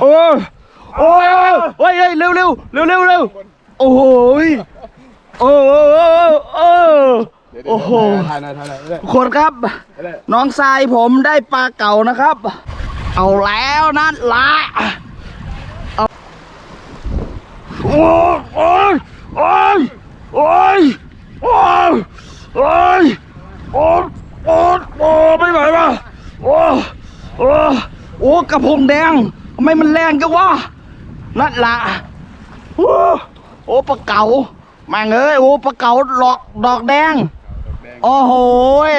โอ้ยโอ้ยโอ้ยเฮ้ยเร็วเร็วเร็วเร็วเร็วโอ้โหยโอ้โหโอ้โอ้โหถ่ายหน่อยถ่ายหน่อยได้ทุกคนครับได้น้องทรายผมได้ปลาเก่านะครับ เอาแล้วนั่นละเอาโอ้ยโอ้ยโอ้ยโอ้ยโอ้ยโอ้ยโอ้ยโอ้ยโอ้ยไม่ไหวว่ะโอ้ยโอ้ยโอ้ยกระพงแดงทำ ไมมันแรงจังวะนั่นละโอ้ยโอ้ปลาเก๋าแม่งเอ้ยโอ้ปลาเก๋าหลอกดอกแดง โอ้โหย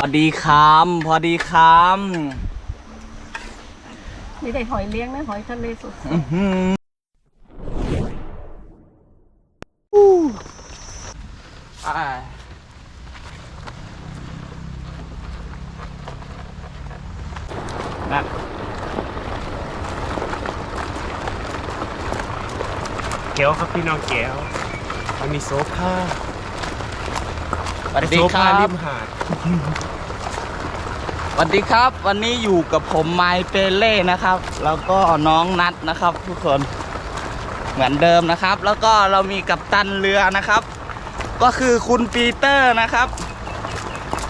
พอดีคำพอดีคไม่ได้หอยเลี้ยงนะหอยทะเลสดำอื้อหืออ่า นั่นแก้วครับพี่น้องแก้วมันมีโซฟาสวัสดีโซคฟารัริบมหาดสวัสดีครับ วันนี้อยู่กับผมไมเปเล่นะครับ แล้วก็น้องนัดนะครับ ทุกคนเหมือนเดิมนะครับ แล้วก็เรามีกัปตันเรือนะครับ ก็คือคุณปีเตอร์นะครับ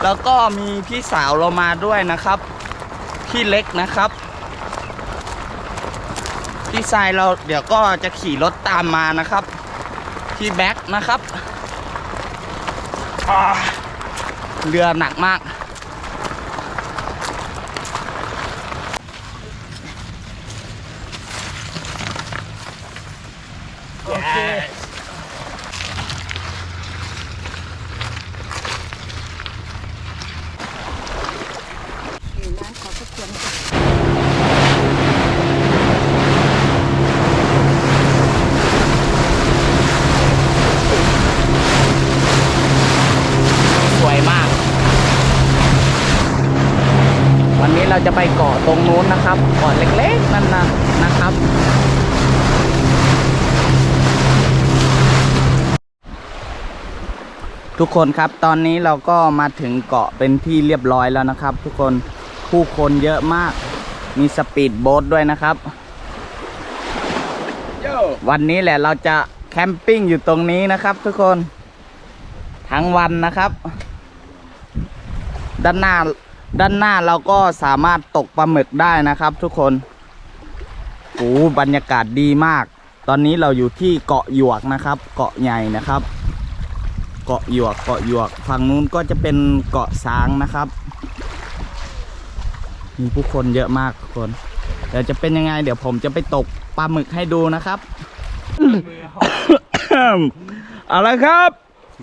แล้วก็มีพี่สาวเรามาด้วยนะครับ พี่เล็กนะครับพี่ทรายเราเดี๋ยวก็จะขี่รถตามมานะครับพี่แบ็คนะครับอ่าเรือหนักมาก โอเค อยู่น้ำขอพระคุณ สวยมาก วันนี้เรา จะไปเกาะตรงนู้นนะครับเกาะเล็กๆนั่นนะนะครับทุกคนครับตอนนี้เราก็มาถึงเกาะเป็นที่เรียบร้อยแล้วนะครับ ทุกคนผู้คนเยอะมาก มีสปีดโบ๊ทด้วยนะครับโย่วันนี้แหละเราจะแคมปิ้งอยู่ตรงนี้นะครับ ทุกคน ทั้งวันนะครับ ด้านหน้า ด้านหน้าเราก็สามารถตกปลาหมึกได้นะครับทุกคนโอ้บรรยากาศดีมาก ตอนนี้เราอยู่ที่เกาะหยวกนะครับ เกาะใหญ่นะครับ เกาะหยวกเกาะหยวกฝั่งนู้นก็จะเป็นเกาะช้างนะครับ มีผู้คนเยอะมากทุกคน เดี๋ยวจะเป็นยังไง เดี๋ยวผมจะไปตกปลาหมึกให้ดูนะครับเอาละครับ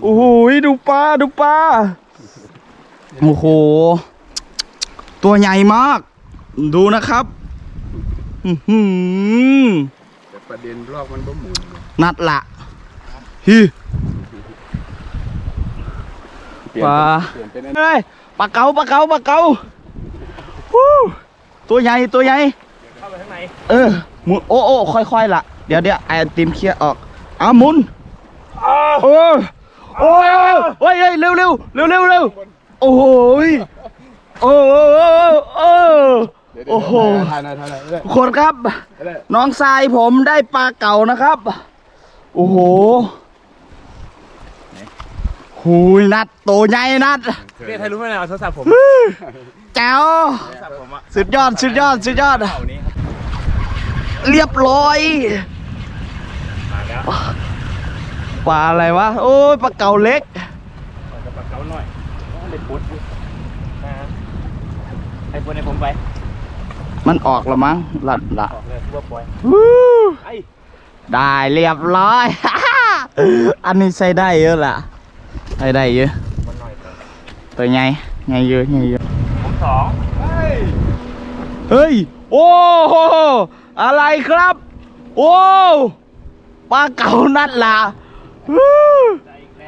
โอ้โห ดูปลา ดูปลา โอ้โห ตัวใหญ่มาก ดูนะครับอื้อหือแต่ประเด็นรอบมันบ่หมุนนัดละฮีเปลี่ยนปลาเปลี่ยนเป็นอันเฮ้ยปลาเก๋าปลาเก๋าปลาเก๋าฮู้ตัวใหญ่ตัวใหญ่เข้าไปข้างในเออหมุนโอ้โอ้ค่อยๆล่ะ เดี๋ยวเดี๋ยวไอติมเคลียร์ออกเอาหมุนโอ้ยโอ้ยโอ้ยเฮ้ยเร็วเร็วเร็วเร็วเร็วโอ้โหย โอ้โหโอ้เดี๋ยวเดี๋ยวโอ้โหถ่ายหน่อยถ่ายหน่อยได้ทุกคนครับได้น้องทรายผมได้ปลาเก่านะครับ โอ้โหหูยนัดโตใหญ่นัดเรียกใครรู้ไหมเนี่ยเอาโทรศัพท์ผมแจ๋วโทรศัพท์ผมอะสุดยอดสุดยอดสุดยอดเก่านี้ครับเรียบร้อยมาแล้วปลาอะไรวะ โอ้ยปลาเก่าเล็กขอกระเป๋าหน่อยเด็ดปุ๊ดนะ ไอ้คนในผมไปมันออกแล้วมั้งหลัดละออกเลยทั่วปล่อยวู้ไอ้ได้เรียบร้อย อันนี้ใช้ได้เยอะล่ะใช้ได้เยอะมันหน่อยเถอะตัวไงไงเยอะไงเยอะผมสองเฮ้ยเฮ้ยโอ้โหอะไรครับ โอ้ปลาเก่านัดล่ะวู้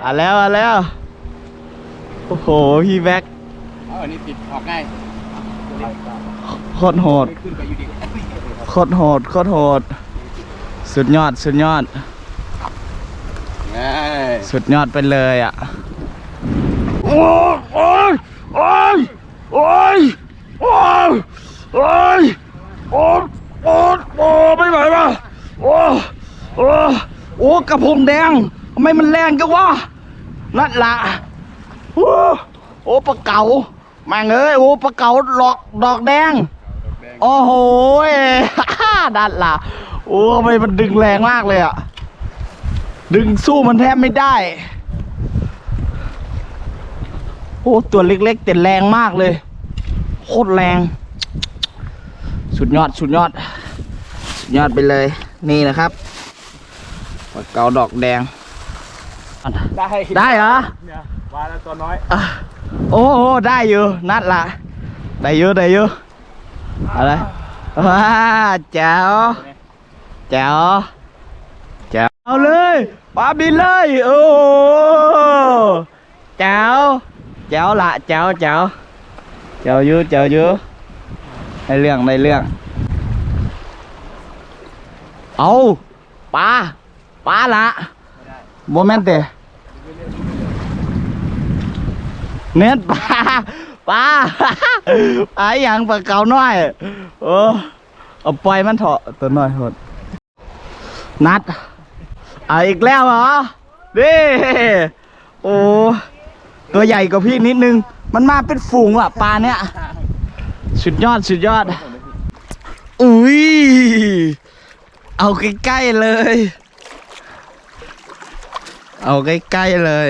อะแล้วอะแล้วโอ้โหพี่แบ็คเอาอันนี้ติดออกง่าย โคตรโหดโคตรโหดโคตรโหด สุดยอดสุดยอด สุดยอดไปเลยอะ โอ้ยโอ้ยโอ้ยโอ้ยโอ้ยโอ้ยโอ้ยโอ้ยโอ้ไม่ไหวป่ะโอ้โอ้โอ้กระพงแดงทำไมมันแรงจังวะนั่นละโอ้โอ้ปลาเก๋า แม่งเอ้ยโอ้ปลาเก๋าหลอกดอกแดง โอ้โหยดันล่ะโอ้ทำไมมันดึงแรงมากเลยอะ ดึงสู้มันแทบไม่ได้ โอ้ตัวเล็กๆแต่แรงมากเลย โคตรแรง สุดยอดสุดยอด สุดยอดไปเลย นี่นะครับปลาเก๋าดอกแดง ได้ได้เหรอ เนี่ยว่าแล้วตัวน้อยอะ โอ้โหได้อยู่นัดละได้อยู่ได้อยู่อะไรว้าแจ๋วแจ๋วแจ๋วเอาเลยปลาบินเลยโอ้โหแจ๋วแจ๋วละแจ๋วแจ๋วแจ๋วอยู่แจ๋วอยู่ในเรื่องในเรื่องเอาปลาปลาละโมเมนต์เต เน็ตปลาปลาปลาอย่างปลาเก๋าน้อยโอ้เอาปล่อยมันเถอะตัวน้อยหดนัดเอาอีกแล้วเหรอดิโอ้ตัวใหญ่กว่าพี่นิดนึง มันมาเป็นฝูงว่ะปลาเนี้ยสุดยอดสุดยอด อุ้ยเอาใกล้ๆเลย เอาใกล้ๆเลย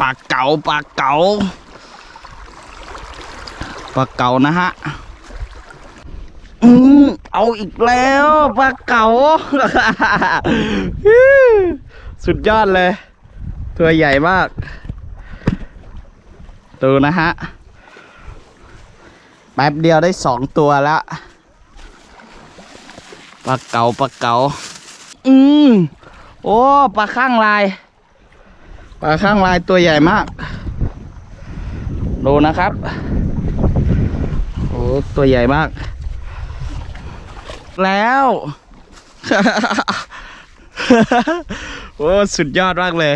ปลาเก๋าปลาเก๋าปลาเก๋านะฮะอืมเอาอีกแล้วปลาเก๋า สุดยอดเลย ตัวใหญ่มาก ดูนะฮะ แป๊บเดียวได้สองตัวแล้วปลาเก๋าปลาเก๋าอืมโอ้ปลาข้างลาย ปลาข้างลายตัวใหญ่มาก ดูนะครับ โอ้ตัวใหญ่มาก แล้ว โอ้สุดยอดมากเลย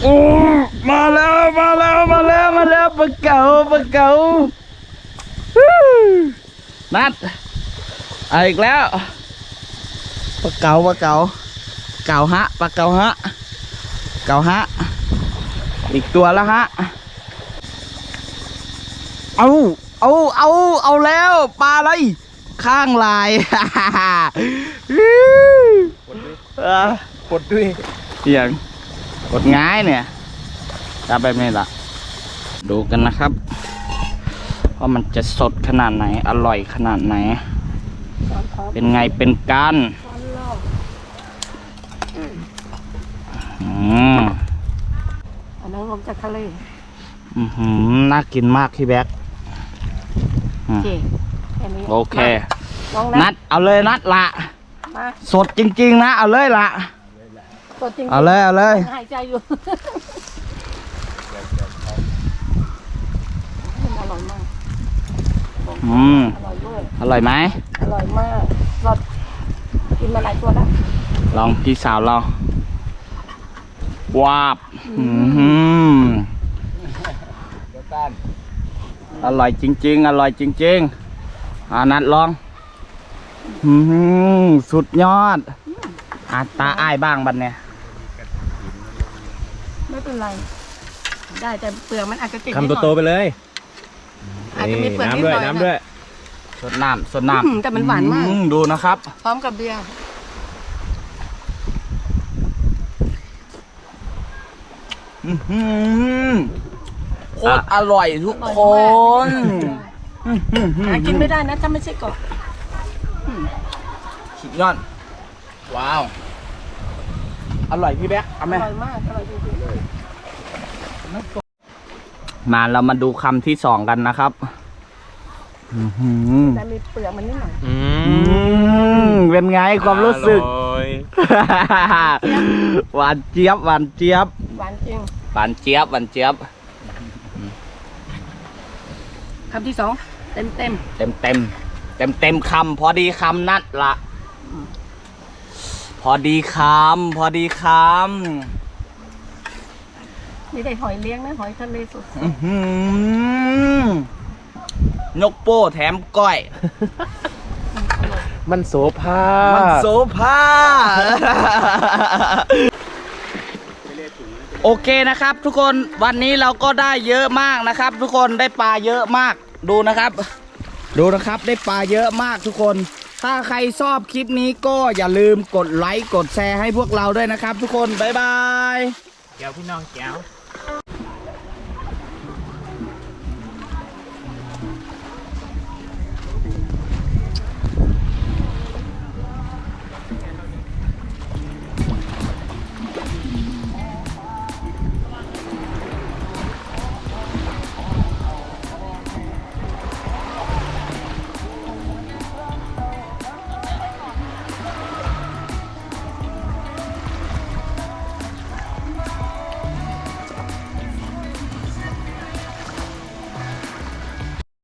โอ้มาแล้วมาแล้วมาแล้วมาแล้วปลาเก๋าปลาเก๋าฮู้นัดอีกแล้ว ปลาเก๋าปลาเก๋าเก๋าฮะปลาเก๋าฮะเก๋าฮะอีกตัวแล้วฮะเอาเอาเอาเอาแล้วปลาอะไรข้างลายเออกดด้วยเสียงกดง่ายเนี่ยจับแบบนี้ล่ะ ดูกันนะครับว่ามันจะสดขนาดไหนอร่อยขนาดไหนตอนพร้อมเป็นไงเป็นกันตอนรอบ อื มอันนั้นผมจากทะเลอื้อหือน่ากินมากพี่แบ๊กโอเคแค่นี้โอเคมาลองนันะดเอาเลยนัดละมาสดจริง ๆ นะ เอาเลยละสดจริงๆเอาเลยเอาเลยหายใจอยู่อร่อยมากอืมอร่อยด้วยอร่อยไหมอร่อยมากสดกินมาหลายตัวแล้วลองพี่สาวเรา วาบอื้อหือเดี๋ยวต้านอร่อยจริง ๆ อร่อยจริงๆอานัดลองอื้อหือสุดยอดอาตาอ้ายบ้างบัดเนี่ย ไม่เป็นไร ได้แต่เปลือกมันอาจจะติดคำโตๆไปเลยอาจจะมีเปลือกนิดน้ำหด้วยน่อยน้ำด้วยสดน้ำสดอืมน้ำแต่มันหวานมากอืดูนะครับ พร้อมกับเบียร์ อื้อหือโคตรอร่อยทุกคนอื้อหือหากินไม่ได้นะถ้าไม่ใช่เกาะสุดยอด ว้าว อร่อยพี่แบ๊กเอาอไหมร่อยมากอร่อยจริงมาเรามาดูคำที่สองกันนะครับ อื้อหือๆแต่มีเปลือกมันนิดหน่อยอือืมเป็นไงความรู้สึก อร่อย หวานเจี๊ยบหวานเจี๊ยบหวานจริงหวานเจี๊ยบหวานเจี๊ยบ คำที่สองเต็มเต็มเต็มเต็มเต็มเต็มคำพอดีคำนัดละพอดีคำพอดีคๆนี่ได้หอยเลี้ยงนะหอยทะเลสดำอื้อหือ ยกโป้แถมก้อย มันโสภามันโซภา โอเคนะครับ ทุกคนวันนี้เราก็ได้เยอะมากนะครับ ทุกคนได้ปลาเยอะมากดูนะครับ ดูนะครับได้ปลาเยอะมากทุกคน ถ้าใครชอบคลิปนี้ก็อย่าลืมกดไลค์กดแชร์ให้พวกเราด้วยนะครับ ทุกคนบ๊ายบายแก้วพี่น้องแก้ว